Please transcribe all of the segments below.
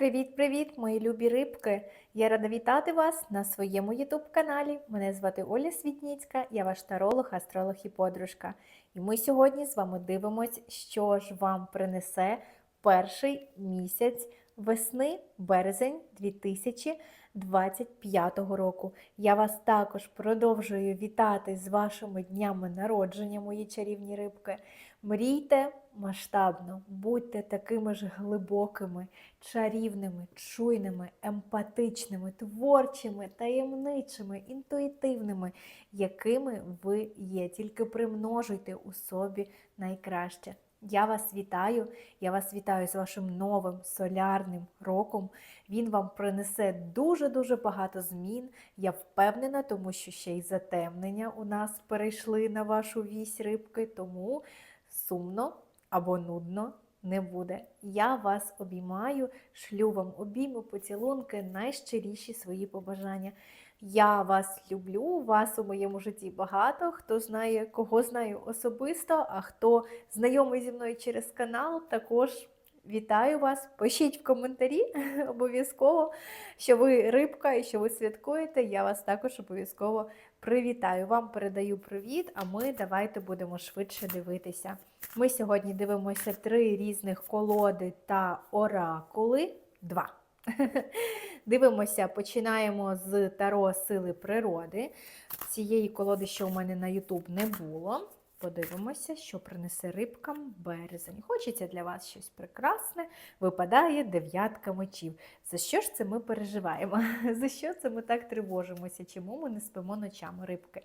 Привіт-привіт, мої любі рибки! Я рада вітати вас на своєму ютуб-каналі. Мене звати Оля Світніцька, я ваш таролог, астролог і подружка. І ми сьогодні з вами дивимось, що ж вам принесе перший місяць весни, березень 2025 року. Я вас також продовжую вітати з вашими днями народження, мої чарівні рибки. Мрійте масштабно, будьте такими ж глибокими, чарівними, чуйними, емпатичними, творчими, таємничими, інтуїтивними, якими ви є. Тільки примножуйте у собі найкраще. Я вас вітаю, я вас вітаю з вашим новим солярним роком. Він вам принесе дуже-дуже багато змін. Я впевнена, тому що ще й затемнення у нас перейшли на вашу вісь рибки, тому сумно або нудно не буде. Я вас обіймаю, шлю вам обійми, поцілунки, найщиріші свої побажання. Я вас люблю, вас у моєму житті багато. Хто знає, кого знаю особисто, а хто знайомий зі мною через канал, також вітаю вас. Пишіть в коментарі обов'язково, що ви рибка і що ви святкуєте. Я вас також обов'язково привітаю. Вам передаю привіт, а ми давайте будемо швидше дивитися. Ми сьогодні дивимося три різних колоди та оракули. Два. Дивимося, починаємо з Таро Сили природи. Цієї колоди, що у мене на YouTube не було. Подивимося, що принесе рибкам березень. Хочеться для вас щось прекрасне. Випадає дев'ятка мечів. За що ж це ми переживаємо? За що це ми так тривожимося? Чому ми не спимо ночами рибки?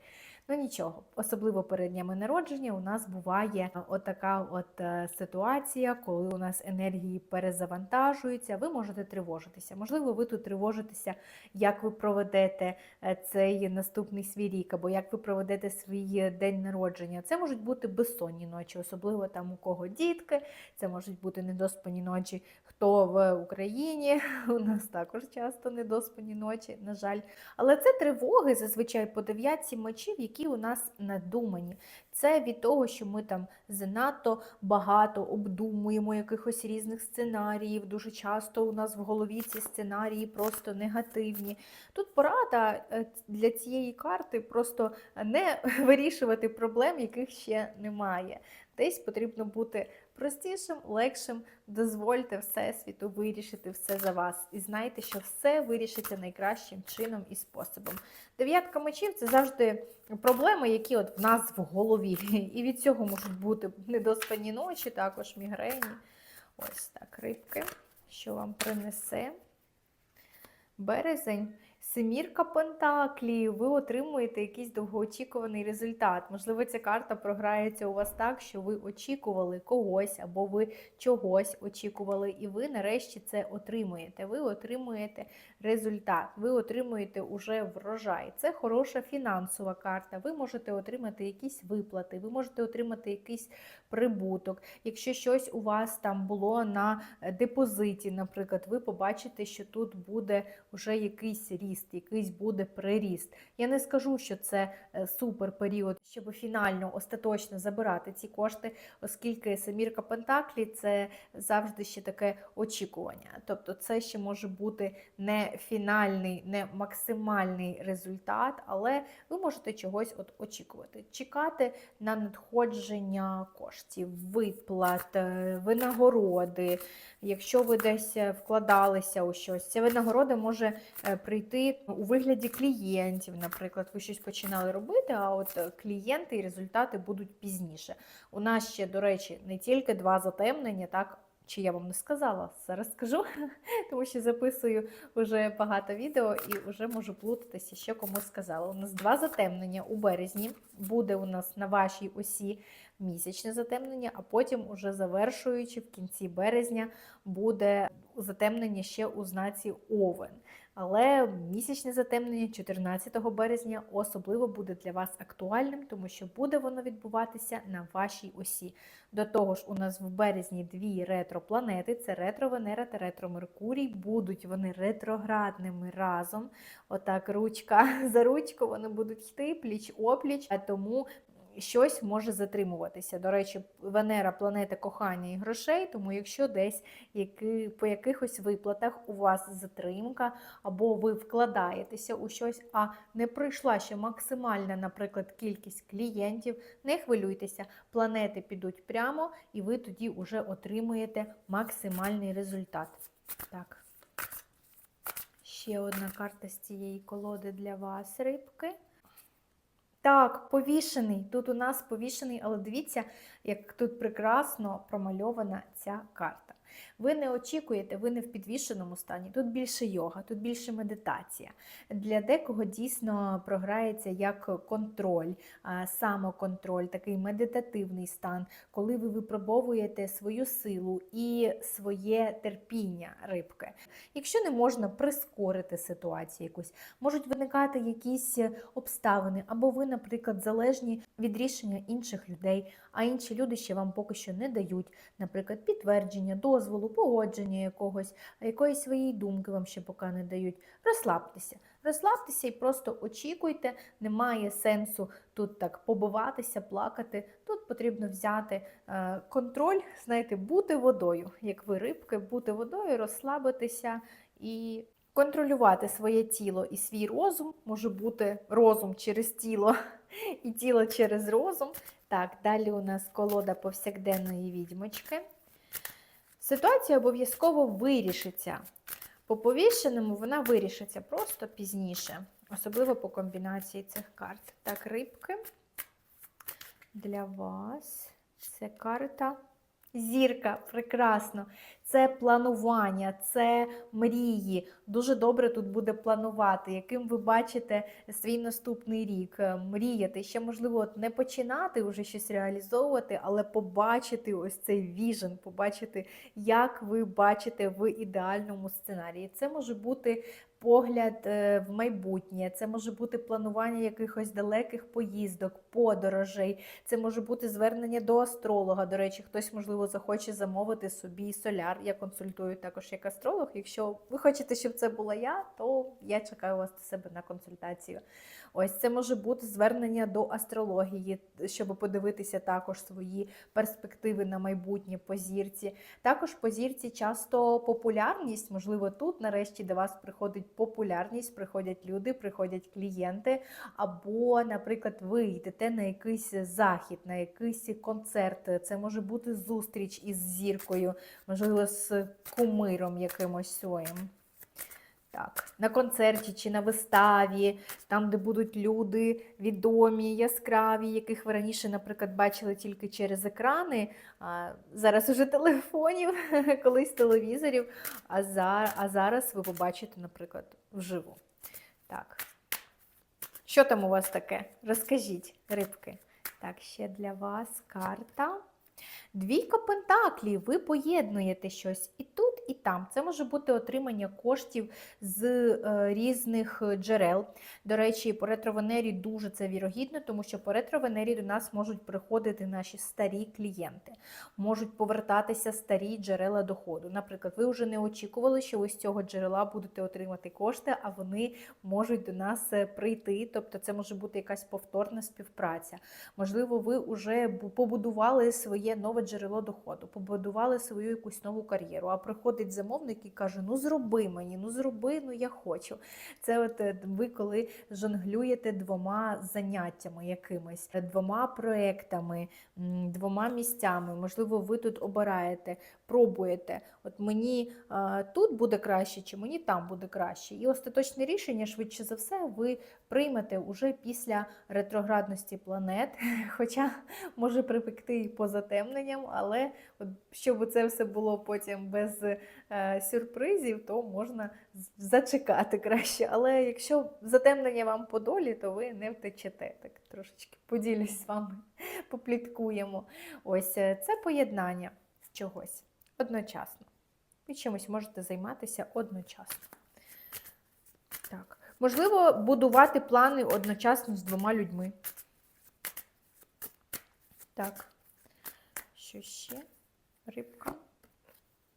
Ну нічого, особливо перед днями народження у нас буває отака от е, ситуація, коли у нас енергії перезавантажуються. Ви можете тривожитися. Можливо, ви тут тривожитеся, як ви проведете е, цей наступний свій рік, або як ви проведете свій день народження. Це можуть бути безсонні ночі, особливо там у кого дітки, це можуть бути недоспані ночі. Хто в Україні у нас також часто недоспані ночі, на жаль. Але це тривоги зазвичай по дев'ятці мечів, які у нас надумані. Це від того, що ми там занадто багато обдумуємо якихось різних сценаріїв. Дуже часто у нас в голові ці сценарії просто негативні. Тут порада е, для цієї карти просто не вирішувати проблем, яких ще немає. Десь потрібно бути простішим, легшим. Дозвольте Всесвіту вирішити все за вас. І знайте, що все вирішиться найкращим чином і способом. Дев'ятка мечів це завжди проблеми, які от в нас в голові. І від цього можуть бути недоспані ночі, також мігрені. Ось так, рибки, що вам принесе. Березень. Семірка Пентаклів, ви отримуєте якийсь довгоочікуваний результат. Можливо, ця карта програється у вас так, що ви очікували когось, або ви чогось очікували, і ви нарешті це отримуєте. Ви отримуєте результат, ви отримуєте уже врожай. Це хороша фінансова карта. Ви можете отримати якісь виплати, ви можете отримати якийсь прибуток. Якщо щось у вас там було на депозиті, наприклад, ви побачите, що тут буде вже якийсь ріст, якийсь буде приріст. Я не скажу, що це е, супер період, щоб фінально остаточно забирати ці кошти, оскільки самірка Пентаклі це завжди ще таке очікування. Тобто, це ще може бути не фінальний, не максимальний результат, але ви можете чогось от очікувати. Чекати на надходження коштів, виплат, е, винагороди. Якщо ви десь е, вкладалися у щось, ця винагорода може е, у вигляді клієнтів. Наприклад, ви щось починали робити, а от клієнти і результати будуть пізніше. У нас ще, до речі, не тільки два затемнення, так. Чи я вам не сказала, зараз скажу, тому що записую вже багато відео і вже можу плутатися, що кому сказала. У нас два затемнення у березні буде у нас на вашій осі місячне затемнення, а потім, уже завершуючи в кінці березня, буде затемнення ще у знаці Овен. Але місячне затемнення 14 березня особливо буде для вас актуальним, тому що буде воно відбуватися на вашій осі. До того ж, у нас в березні дві ретропланети: це ретро-Венера та ретро-Меркурій. Будуть вони ретроградними разом. Отак, ручка за ручку вони будуть йти пліч опліч, а тому щось може затримуватися. До речі, Венера планета кохання і грошей, тому якщо десь які, по якихось виплатах у вас затримка, або ви вкладаєтеся у щось, а не пройшла ще максимальна, наприклад, кількість клієнтів, не хвилюйтеся, планети підуть прямо, і ви тоді вже отримуєте максимальний результат. Так. Ще одна карта з цієї колоди для вас, рибки. Так, повішений. Тут у нас повішений, але дивіться, як тут прекрасно промальована ця карта. Ви не очікуєте, ви не в підвішеному стані. Тут більше йога, тут більше медитація. Для декого дійсно програється як контроль, самоконтроль, такий медитативний стан, коли ви випробовуєте свою силу і своє терпіння рибки. Якщо не можна прискорити ситуацію якусь, можуть виникати якісь обставини, або ви, наприклад, залежні від рішення інших людей, а інші люди ще вам поки що не дають, наприклад, підтвердження, дозволу, погодження якогось, якоїсь своєї думки вам ще поки не дають. Розслабтеся. Розслабтеся і просто очікуйте, немає сенсу тут так побиватися, плакати. Тут потрібно взяти е, контроль, знаєте, бути водою, як ви рибки, бути водою, розслабитися і контролювати своє тіло і свій розум. Може бути розум через тіло і тіло через розум. Так, далі у нас колода повсякденної відьмочки. Ситуація обов'язково вирішиться. По повішеному вона вирішиться просто пізніше, особливо по комбінації цих карт. Так, рибки для вас. Це карта зірка. Прекрасно. Це планування, це мрії. Дуже добре тут буде планувати, яким ви бачите свій наступний рік, е, мріяти. Ще, можливо, не починати вже щось реалізовувати, але побачити ось цей віжен, побачити, як ви бачите в ідеальному сценарії. Це може бути погляд е, в майбутнє, це може бути планування якихось далеких поїздок, подорожей, це може бути звернення до астролога. До речі, хтось, можливо, захоче замовити собі соляр. Я консультую також як астролог. Якщо ви хочете, щоб це була я, то я чекаю вас до себе на консультацію. Ось це може бути звернення до астрології, щоб подивитися також свої перспективи на майбутнє по зірці. Також по зірці часто популярність, можливо, тут нарешті до вас приходить популярність, приходять люди, приходять клієнти, або, наприклад, ви йдете на якийсь захід, на якийсь концерт. Це може бути зустріч із зіркою, можливо, з кумиром якимось своїм. Так, на концерті чи на виставі, там, де будуть люди відомі, яскраві, яких ви раніше, наприклад, бачили тільки через екрани, а зараз уже телефонів, колись телевізорів, а, за, а зараз ви побачите, наприклад, вживу. Так. Що там у вас таке? Розкажіть, рибки. Так, ще для вас карта. Двійка пентаклів, ви поєднуєте щось і тут, і там. Це може бути отримання коштів з е, різних джерел. До речі, по ретровенері дуже це вірогідно, тому що по ретровенері до нас можуть приходити наші старі клієнти, можуть повертатися старі джерела доходу. Наприклад, ви вже не очікували, що ви з цього джерела будете отримати кошти, а вони можуть до нас е, прийти. Тобто, це може бути якась повторна співпраця. Можливо, ви вже побудували своє нове джерело доходу, побудували свою якусь нову кар'єру. А приходить замовник і каже: Ну зроби мені, ну зроби, ну я хочу. Це от е, ви коли жонглюєте двома заняттями якимись, двома проектами, двома місцями. Можливо, ви тут обираєте, пробуєте. От мені а, тут буде краще, чи мені там буде краще. І остаточне рішення, швидше за все, ви приймете уже після ретроградності планет. Хоча може припекти і по затемненням, але от, щоб це все було потім без е, сюрпризів, то можна зачекати краще. Але якщо затемнення вам по долі, то ви не втечете. Так трошечки поділюсь з вами, попліткуємо. Ось е, це поєднання чогось одночасно. Ви чимось можете займатися одночасно. Так. Можливо, будувати плани одночасно з двома людьми. Так. Що ще? Рибка.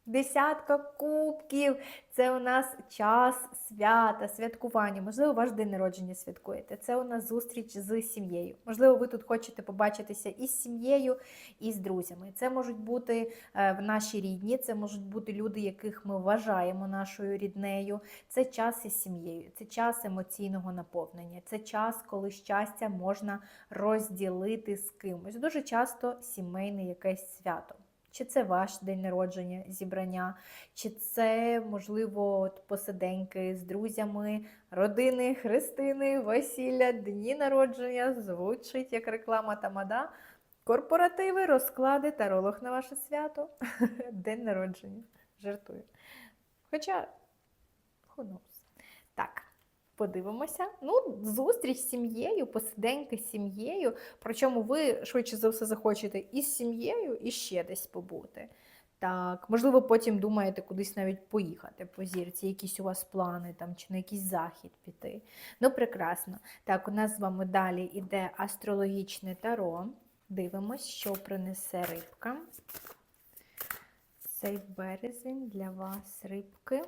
Десятка кубків. Це у нас час свята, святкування. Можливо, ваш день народження святкуєте. Це у нас зустріч з сім'єю. Можливо, ви тут хочете побачитися із сім'єю, і з друзями. Це можуть бути е, в наші рідні, це можуть бути люди, яких ми вважаємо нашою ріднею. Це час із сім'єю, це час емоційного наповнення, це час, коли щастя можна розділити з кимось. Дуже часто сімейне якесь свято. Чи це ваш день народження, зібрання, чи це, можливо, от посиденьки з друзями, родини, хрестини, весілля, дні народження, звучить як реклама тамада, корпоративи, розклади, таролог на ваше свято, день народження. Жартую. Хоча. Так, подивимося. Ну, зустріч з сім'єю, посиденьки з сім'єю. Причому ви швидше за все захочете і з сім'єю, і ще десь побути. Так, можливо, потім думаєте кудись навіть поїхати по зірці, якісь у вас плани там, чи на якийсь захід піти. Ну, прекрасно. Так, у нас з вами далі йде астрологічне таро. Дивимось, що принесе рибка. Цей березень для вас рибки.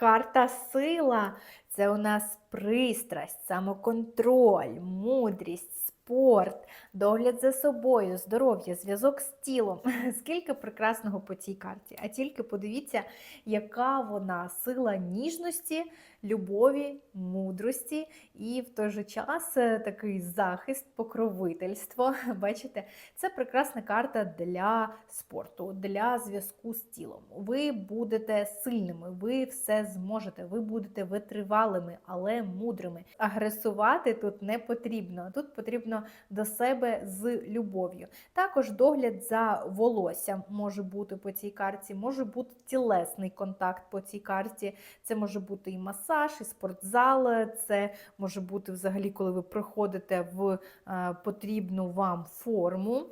Карта сила. Це у нас пристрасть, самоконтроль, мудрість, спорт, догляд за собою, здоров'я, зв'язок з тілом. Скільки прекрасного по цій карті. А тільки подивіться, яка вона сила ніжності, любові, мудрості і в той же час е, такий захист, покровительство. Бачите, це прекрасна карта для спорту, для зв'язку з тілом. Ви будете сильними, ви все зможете, ви будете витривалими, але мудрими. Агресувати тут не потрібно. Тут потрібно до себе з любов'ю. Також догляд за волоссям може бути по цій карті, може бути тілесний контакт по цій карті. Це може бути і масаж, і спортзал. Це може бути взагалі, коли ви приходите в е, потрібну вам форму.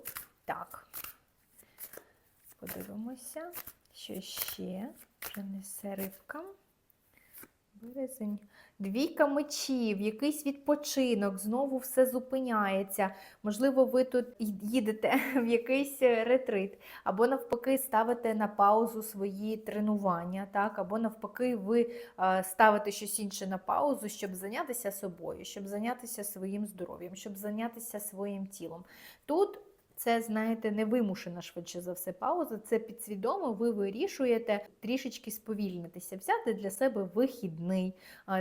Так, подивимося, що ще принесе рибка. Березень. Двійка мечів, якийсь відпочинок, знову все зупиняється. Можливо, ви тут їдете в якийсь ретрит, або навпаки ставите на паузу свої тренування, так? або навпаки, ви е, ставите щось інше на паузу, щоб зайнятися собою, щоб зайнятися своїм здоров'ям, щоб зайнятися своїм тілом. Тут це, знаєте, невимушена швидше за все пауза. Це підсвідомо, ви вирішуєте трішечки сповільнитися, взяти для себе вихідний.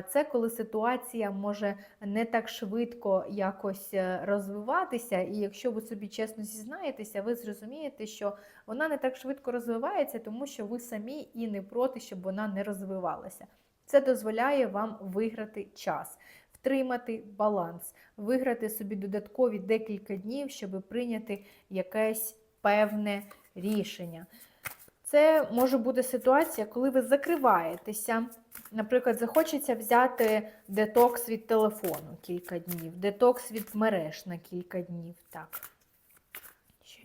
Це коли ситуація може не так швидко якось е, розвиватися, і якщо ви собі чесно зізнаєтеся, ви зрозумієте, що вона не так швидко розвивається, тому що ви самі і не проти, щоб вона не розвивалася. Це дозволяє вам виграти час втримати баланс, виграти собі додаткові декілька днів, щоб прийняти якесь певне рішення. Це може бути ситуація, коли ви закриваєтеся. Наприклад, захочеться взяти детокс від телефону кілька днів, детокс від мереж на кілька днів. Так.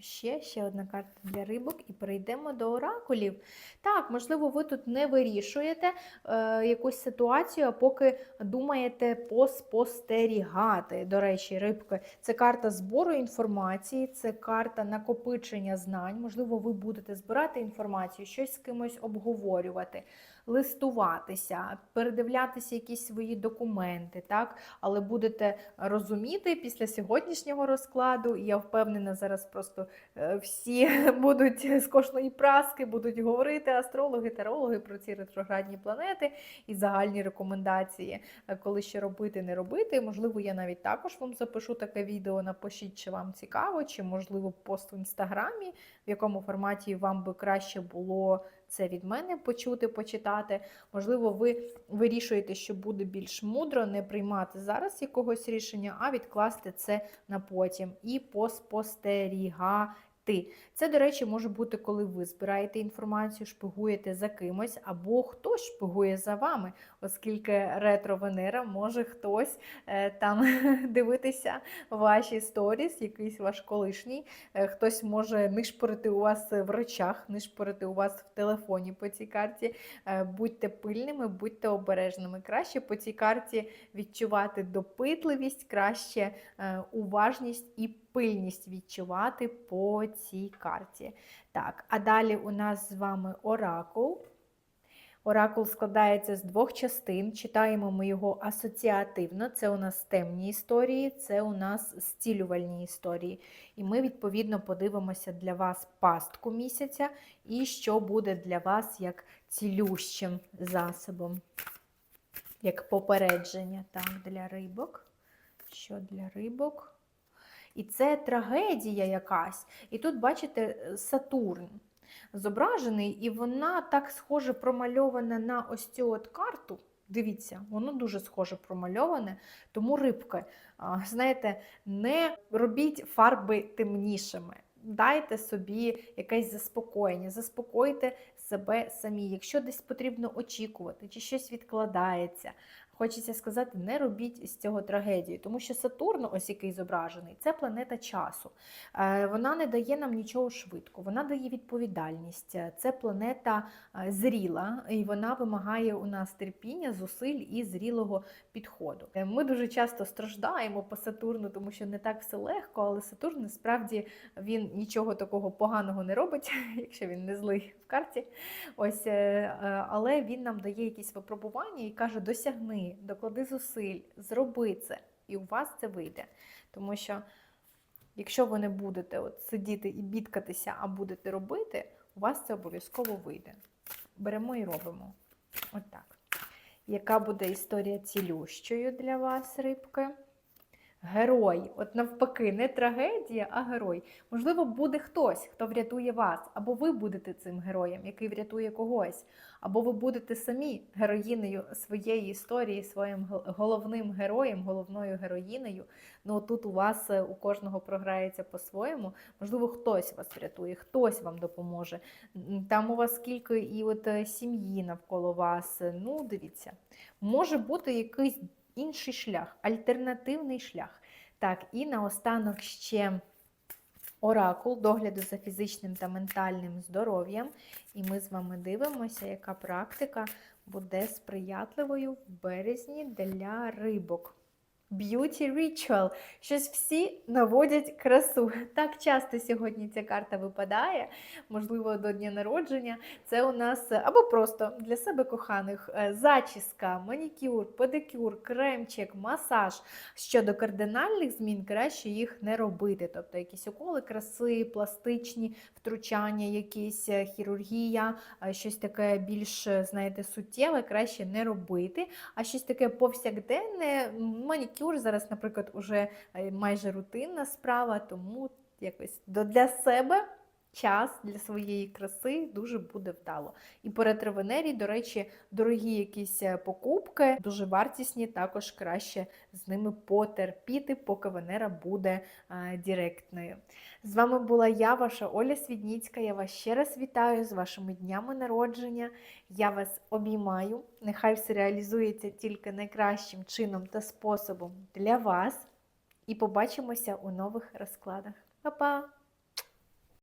Ще? Ще одна карта для рибок, і перейдемо до оракулів. Так, можливо, ви тут не вирішуєте е, якусь ситуацію, а поки думаєте поспостерігати. До речі, рибки це карта збору інформації, це карта накопичення знань. Можливо, ви будете збирати інформацію, щось з кимось обговорювати листуватися, передивлятися якісь свої документи, так? але будете розуміти після сьогоднішнього розкладу, і я впевнена, зараз просто е, всі будуть з кожної праски будуть говорити астрологи, тарологи про ці ретроградні планети і загальні рекомендації, е, коли ще робити, не робити. Можливо, я навіть також вам запишу таке відео, напишіть, чи вам цікаво, чи, можливо, пост в інстаграмі, в якому форматі вам би краще було це від мене почути, почитати. Можливо, ви вирішуєте, що буде більш мудро не приймати зараз якогось рішення, а відкласти це на потім і поспостерігати ти. Це, до речі, може бути, коли ви збираєте інформацію, шпигуєте за кимось, або хтось шпигує за вами, оскільки ретро-венера може хтось е, там дивитися ваші сторіс, якийсь ваш колишній, е, хтось може нишпорити у вас в речах, нишпорити у вас в телефоні по цій карті. Е, будьте пильними, будьте обережними. Краще по цій карті відчувати допитливість, краще уважність і пильність відчувати по цій карті. Так, а далі у нас з вами оракул. Оракул складається з двох частин. Читаємо ми його асоціативно. Це у нас темні історії, це у нас зцілювальні історії. І ми, відповідно, подивимося для вас пастку місяця і що буде для вас як цілющим засобом, як попередження. Так, для рибок. Що для рибок? І це трагедія якась. І тут, бачите, Сатурн зображений, і вона так схоже промальована на ось цю от карту. Дивіться, воно дуже схоже промальоване, тому рибки, знаєте, не робіть фарби темнішими. Дайте собі якесь заспокоєння, заспокойте себе самі. Якщо десь потрібно очікувати, чи щось відкладається, хочеться сказати, не робіть з цього трагедію, тому що Сатурн, ось який зображений, це планета часу. Е, Вона не дає нам нічого швидко, вона дає відповідальність. Це планета е, зріла, і вона вимагає у нас терпіння, зусиль і зрілого підходу. Е, Ми дуже часто страждаємо по Сатурну, тому що не так все легко, але Сатурн насправді він нічого такого поганого не робить, якщо він не злий в карті. Ось, але він нам дає якісь випробування і каже: досягни, доклади зусиль, зроби це, і у вас це вийде. Тому що, якщо ви не будете от сидіти і бідкатися, а будете робити, у вас це обов'язково вийде. Беремо і робимо. Отак. Яка буде історія цілющою для вас, рибки? Герой, от навпаки, не трагедія, а герой. Можливо, буде хтось, хто врятує вас, або ви будете цим героєм, який врятує когось, або ви будете самі героїнею своєї історії, своїм головним героєм, головною героїнею. Ну тут у вас е, у кожного програється по-своєму. Можливо, хтось вас врятує, хтось вам допоможе. Там у вас скільки і от е, сім'ї навколо вас. Е, Ну, дивіться, може бути якийсь інший шлях, альтернативний шлях. Так, і наостанок ще оракул догляду за фізичним та ментальним здоров'ям. І ми з вами дивимося, яка практика буде сприятливою в березні для рибок. Beauty Ritual. Щось всі наводять красу. Так часто сьогодні ця карта випадає, можливо, до дня народження. Це у нас е, або просто для себе коханих е, зачіска, манікюр, педикюр, кремчик, масаж. Щодо кардинальних змін, краще їх не робити. Тобто якісь уколи краси, пластичні втручання, якісь е, хірургія, щось таке більш, знаєте, суттєве, краще не робити. А щось таке повсякденне, м, манікюр зараз, наприклад, уже е, майже рутинна справа, тому якось для себе час для своєї краси дуже буде вдало. І по ретровенері, до речі, дорогі якісь е, покупки, дуже вартісні, також краще з ними потерпіти, поки Венера буде е, директною. З вами була я, ваша Оля Свідніцька. Я вас ще раз вітаю з вашими днями народження. Я вас обіймаю. Нехай все реалізується тільки найкращим чином та способом для вас. І побачимося у нових розкладах. Па-па!